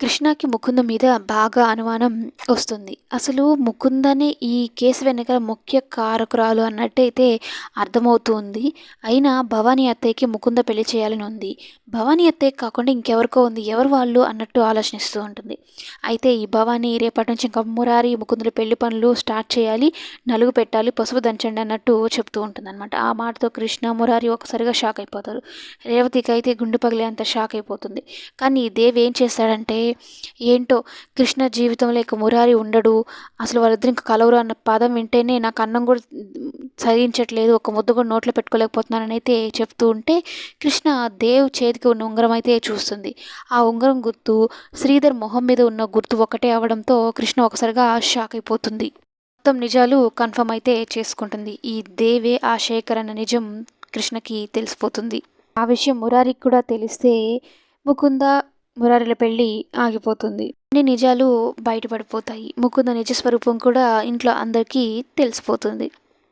కృష్ణకి ముకుంద మీద బాగా అనుమానం వస్తుంది. అసలు ముకుందనే ఈ కేసు వెనకాల ముఖ్య కారకురాలు అన్నట్టయితే అర్థమవుతుంది. అయినా భవానీ అత్తయ్యకి ముకుంద పెళ్ళి చేయాలని ఉంది. భవానీ అత్తయ్య కాకుండా ఇంకెవరికో ఉంది. ఎవరు వాళ్ళు అన్నట్టు ఆలోచిస్తూ ఉంటుంది. అయితే ఈ భవానీ రేపటి నుంచి ఇంకా మురారి ముకుందుల పెళ్ళి పనులు స్టార్ట్ చేయాలి. నలుగు పెట్టాలి. పసుపు దంచండి అన్నట్టు చెప్తూ ఉంటుంది అనమాట ఆ మాటతో కృష్ణ మురారి ఒకసారిగా షాక్ అయిపోతారు. రేవతికి అయితే గుండె పగిలే అంత షాక్ అయిపోతుంది. కానీ దేవ్ ఏం చేస్తాడంటే ఏంటో కృష్ణ జీవితంలో ఇక మురారి ఉండడు. అసలు వాళ్ళిద్దరు ఇంకా కలవరు అన్న పదం వింటేనే నాకు అన్నం కూడా సహించట్లేదు. ఒక ముద్ద కూడా నోట్లో పెట్టుకోలేకపోతున్నానని అయితే చెప్తూ ఉంటే కృష్ణ దేవ్ చేతికి ఉన్న ఉంగరం అయితే చూస్తుంది. ఆ ఉంగరం గుర్తు శ్రీధర్ మొహం మీద ఉన్న గుర్తు ఒకటే అవడంతో కృష్ణ ఒకసారిగా షాక్ అయిపోతుంది. మొత్తం నిజాలు కన్ఫర్మ్ అయితే చేసుకుంటుంది. ఈ దేవే ఆ శేఖర్ అన్న నిజం కృష్ణకి తెలిసిపోతుంది. ఆ విషయం మురారికి కూడా తెలిస్తే ముకుంద మురారిల పెళ్ళి ఆగిపోతుంది. అన్ని నిజాలు బయటపడిపోతాయి. ముకుంద నిజ స్వరూపం కూడా ఇంట్లో అందరికీ తెలిసిపోతుంది.